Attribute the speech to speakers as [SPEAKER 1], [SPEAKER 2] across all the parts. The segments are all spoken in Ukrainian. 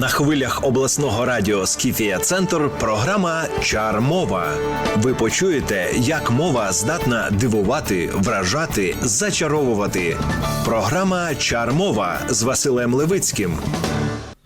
[SPEAKER 1] На хвилях обласного радіо Скіфія Центр програма Чар мова. Ви почуєте, як мова здатна дивувати, вражати, зачаровувати. Програма Чар мова з Василем Левицьким.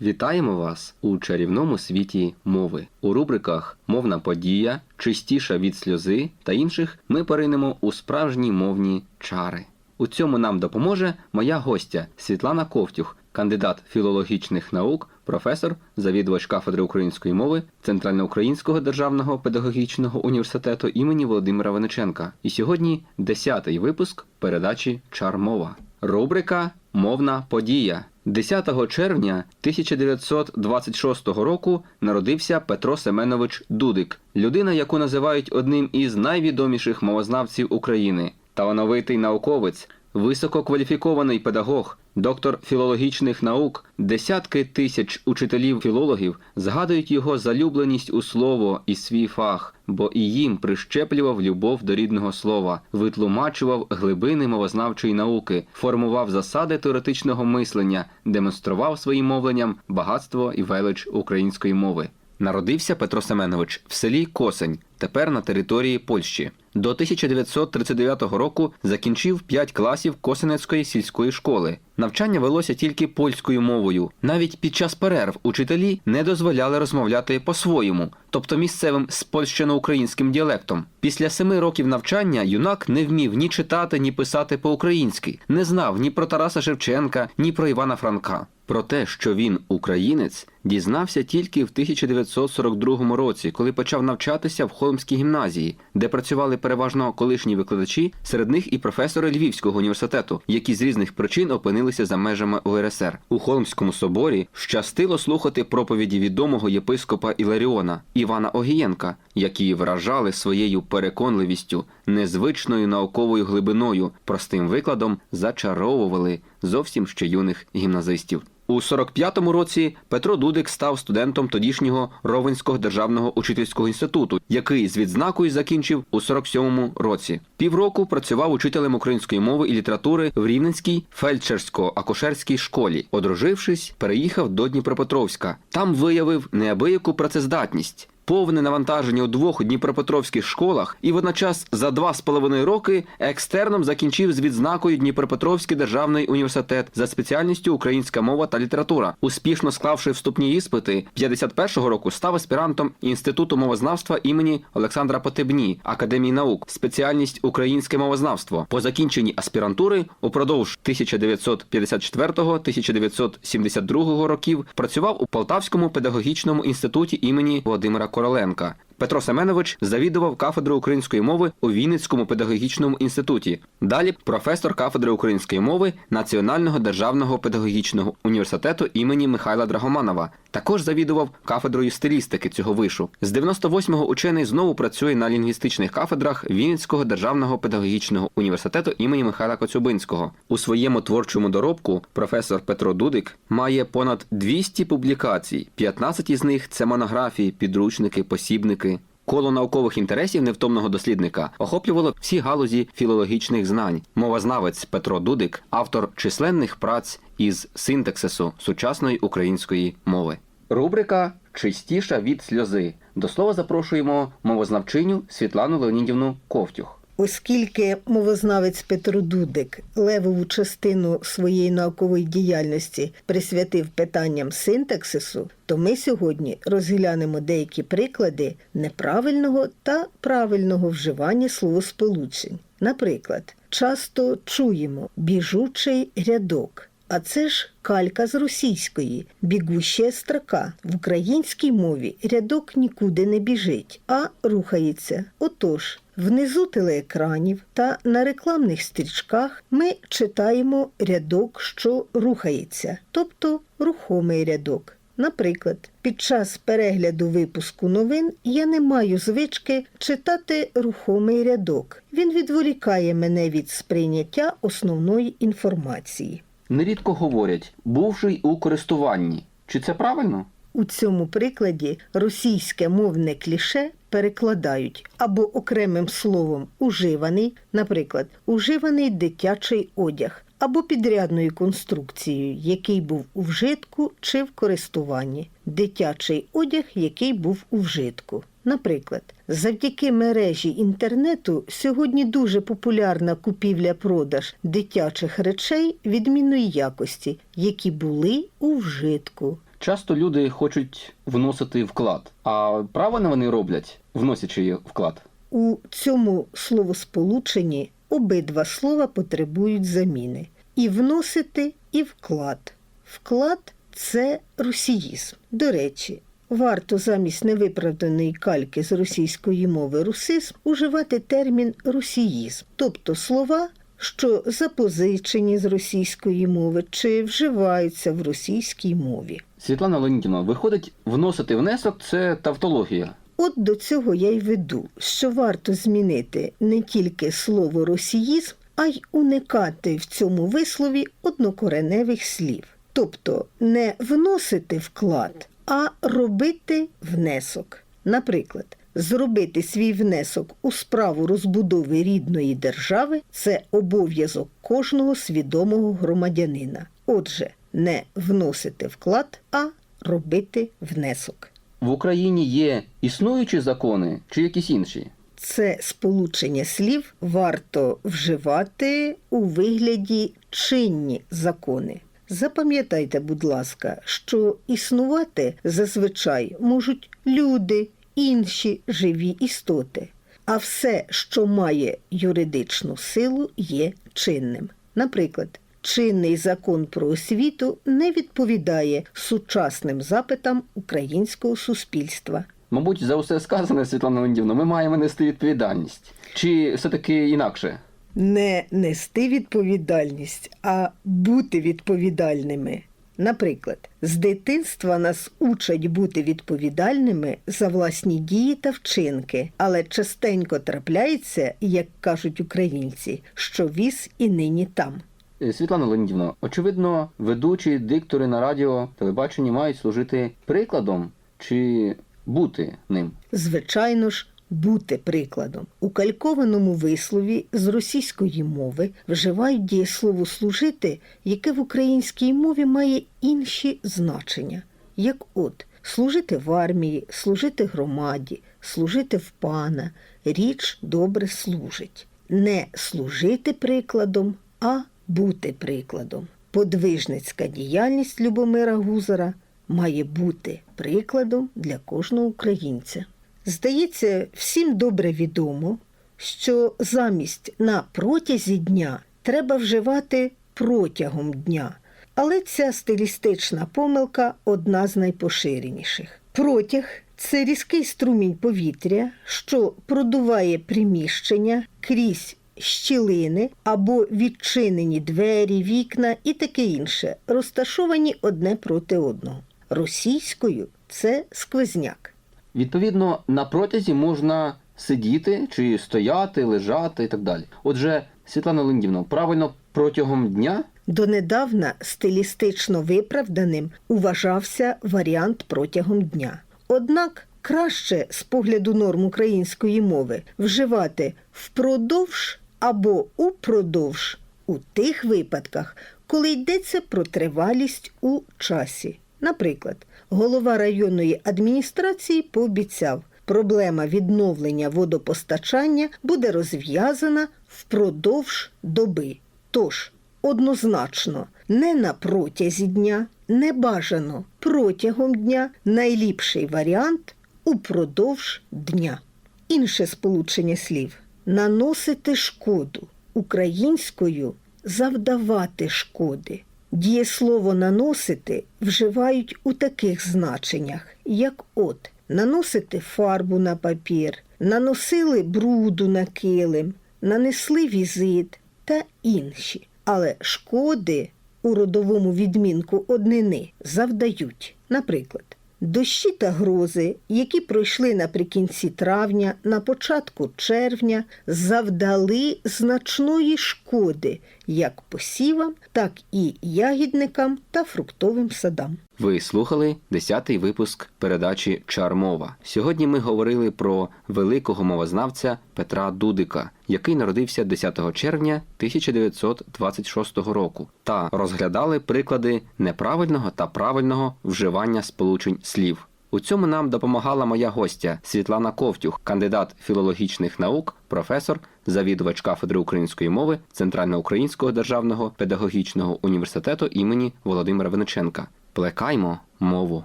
[SPEAKER 2] Вітаємо вас у чарівному світі мови. У рубриках Мовна подія, чистіша від сльози та інших ми поринемо у справжні мовні чари. У цьому нам допоможе моя гостя Світлана Ковтюх, кандидат філологічних наук, професор, завідувач кафедри української мови Центральноукраїнського державного педагогічного університету імені Володимира Вениченка. І сьогодні 10-й випуск передачі Чар мова. Рубрика Мовна подія. 10 червня 1926 року народився Петро Семенович Дудик, людина, яку називають одним із найвідоміших мовознавців України, талановитий науковець, висококваліфікований педагог, доктор філологічних наук. Десятки тисяч учителів-філологів згадують його залюбленість у слово і свій фах, бо і їм прищеплював любов до рідного слова, витлумачував глибини мовознавчої науки, формував засади теоретичного мислення, демонстрував своїм мовленням багатство і велич української мови. Народився Петро Семенович в селі Косень, тепер на території Польщі. До 1939 року закінчив 5 класів Косенецької сільської школи. Навчання велося тільки польською мовою. Навіть під час перерв учителі не дозволяли розмовляти по-своєму, тобто місцевим спольщено-українським діалектом. Після семи років навчання юнак не вмів ні читати, ні писати по-українськи, не знав ні про Тараса Шевченка, ні про Івана Франка. Про те, що він українець, дізнався тільки в 1942 році, коли почав навчатися в Холмській гімназії, де працювали переважно колишні викладачі, серед них і професори Львівського університету, які з різних причин опинилися за межами УРСР. У Холмському соборі щастило слухати проповіді відомого єпископа Іларіона Івана Огієнка, які вражали своєю переконливістю, незвичною науковою глибиною, простим викладом зачаровували зовсім ще юних гімназистів. У 45-му році Петро Дудик став студентом тодішнього Ровенського державного учительського інституту, який з відзнакою закінчив у 47-му році. Півроку працював учителем української мови і літератури в Рівненській фельдшерсько-акушерській школі. Одружившись, переїхав до Дніпропетровська. Там виявив неабияку працездатність. Повне навантаження у двох дніпропетровських школах і водночас за два з половиною роки екстерном закінчив з відзнакою Дніпропетровський державний університет за спеціальністю українська мова та література. Успішно склавши вступні іспити, 51-го року став аспірантом інституту мовознавства імені Олександра Потебні Академії наук, спеціальність українське мовознавство. По закінченні аспірантури упродовж 1954-1972 років працював у Полтавському педагогічному інституті імені Володимира Короленка. Петро Семенович завідував кафедрою української мови у Вінницькому педагогічному інституті. Далі професор кафедри української мови Національного державного педагогічного університету імені Михайла Драгоманова. Також завідував кафедрою стилістики цього вишу. З 98-го учений знову працює на лінгвістичних кафедрах Вінницького державного педагогічного університету імені Михайла Коцюбинського. У своєму творчому доробку професор Петро Дудик має понад 200 публікацій. 15 із них це монографії, підручники, посібники. Коло наукових інтересів невтомного дослідника охоплювало всі галузі філологічних знань. Мовознавець Петро Дудик, автор численних праць із синтаксису сучасної української мови. Рубрика Чистіша від сльози. До слова запрошуємо мовознавчиню Світлану Леонідівну Ковтюх.
[SPEAKER 3] Оскільки мовознавець Петро Дудик левову частину своєї наукової діяльності присвятив питанням синтаксису, то ми сьогодні розглянемо деякі приклади неправильного та правильного вживання словосполучень. Наприклад, часто чуємо біжучий рядок. А це ж калька з російської, бігуща строка. В українській мові рядок нікуди не біжить, а рухається. Отож, внизу телеекранів та на рекламних стрічках ми читаємо рядок, що рухається, тобто рухомий рядок. Наприклад, під час перегляду випуску новин я не маю звички читати рухомий рядок. Він відволікає мене від сприйняття основної інформації.
[SPEAKER 2] Нерідко говорять, бувший у користуванні. Чи це правильно?
[SPEAKER 3] У цьому прикладі російське мовне кліше перекладають або окремим словом уживаний, наприклад, уживаний дитячий одяг, або підрядною конструкцією, який був у вжитку чи в користуванні, дитячий одяг, який був у вжитку. Наприклад, завдяки мережі інтернету сьогодні дуже популярна купівля-продаж дитячих речей відмінної якості, які були у вжитку.
[SPEAKER 2] Часто люди хочуть вносити вклад. А правильно вони роблять, вносячи вклад?
[SPEAKER 3] У цьому словосполученні обидва слова потребують заміни: і вносити, і вклад. Вклад це русіїзм. До речі, варто замість невиправданої кальки з російської мови русизм уживати термін русіїзм, тобто слова, що запозичені з російської мови чи вживаються в російській мові.
[SPEAKER 2] Світлана Леонідівна, виходить, вносити внесок це тавтологія.
[SPEAKER 3] От до цього я й веду, що варто змінити не тільки слово росіїзм, а й уникати в цьому вислові однокореневих слів. Тобто не вносити вклад, а робити внесок. Наприклад, зробити свій внесок у справу розбудови рідної держави це обов'язок кожного свідомого громадянина. Отже, не вносити вклад, а робити внесок.
[SPEAKER 2] В Україні є існуючі закони чи якісь інші?
[SPEAKER 3] Це сполучення слів варто вживати у вигляді чинні закони. Запам'ятайте, будь ласка, що існувати зазвичай можуть люди, інші живі істоти, а все, що має юридичну силу, є чинним. Наприклад, чинний закон про освіту не відповідає сучасним запитам українського суспільства.
[SPEAKER 2] Мабуть, за усе сказане, Світлана Леонідівна, ми маємо нести відповідальність. Чи все-таки інакше?
[SPEAKER 3] Не нести відповідальність, а бути відповідальними. Наприклад, з дитинства нас учать бути відповідальними за власні дії та вчинки, але частенько трапляється, як кажуть українці, що віз і нині там.
[SPEAKER 2] Е, Світлана Леонідівна, очевидно, ведучі диктори на радіо, телебаченні мають служити прикладом чи бути ним.
[SPEAKER 3] Звичайно ж, бути прикладом. У калькованому вислові з російської мови вживають дієслово служити, яке в українській мові має інші значення, як от служити в армії, служити громаді, служити в пана, річ добре служить. Не служити прикладом, а бути прикладом. Подвижницька діяльність Любомира Гузара має бути прикладом для кожного українця. Здається, всім добре відомо, що замість на протязі дня треба вживати протягом дня. Але ця стилістична помилка одна з найпоширеніших. Протяг це різкий струмінь повітря, що продуває приміщення крізь щілини або відчинені двері, вікна і таке інше, розташовані одне проти одного. Російською це сквозняк.
[SPEAKER 2] Відповідно, на протязі можна сидіти чи стояти, лежати і так далі. Отже, Світлана Леонідівна, правильно протягом дня
[SPEAKER 3] Донедавна стилістично виправданим уважався варіант протягом дня. Однак краще з погляду норм української мови вживати впродовж або упродовж у тих випадках, коли йдеться про тривалість у часі. Наприклад, голова районної адміністрації пообіцяв, проблема відновлення водопостачання буде розв'язана впродовж доби. Тож, однозначно, не на протязі дня, не бажано протягом дня, найліпший варіант упродовж дня. Інше сполучення слів наносити шкоду українською завдавати шкоди. Дієслово наносити вживають у таких значеннях, як от наносити фарбу на папір, наносили бруду на килим, нанесли візит та інші. Але шкоди у родовому відмінку однини завдають. Наприклад, дощі та грози, які пройшли наприкінці травня, на початку червня, завдали значної шкоди як посівам, так і ягідникам та фруктовим садам.
[SPEAKER 2] Ви слухали 10-й випуск передачі Чармова. Сьогодні ми говорили про великого мовознавця Петра Дудика, який народився 10 червня 1926 року, та розглядали приклади неправильного та правильного вживання сполучень слів. У цьому нам допомагала моя гостя Світлана Ковтюх, кандидат філологічних наук, професор, завідувач кафедри української мови Центральноукраїнського державного педагогічного університету імені Володимира Винниченка. Плекаймо мову.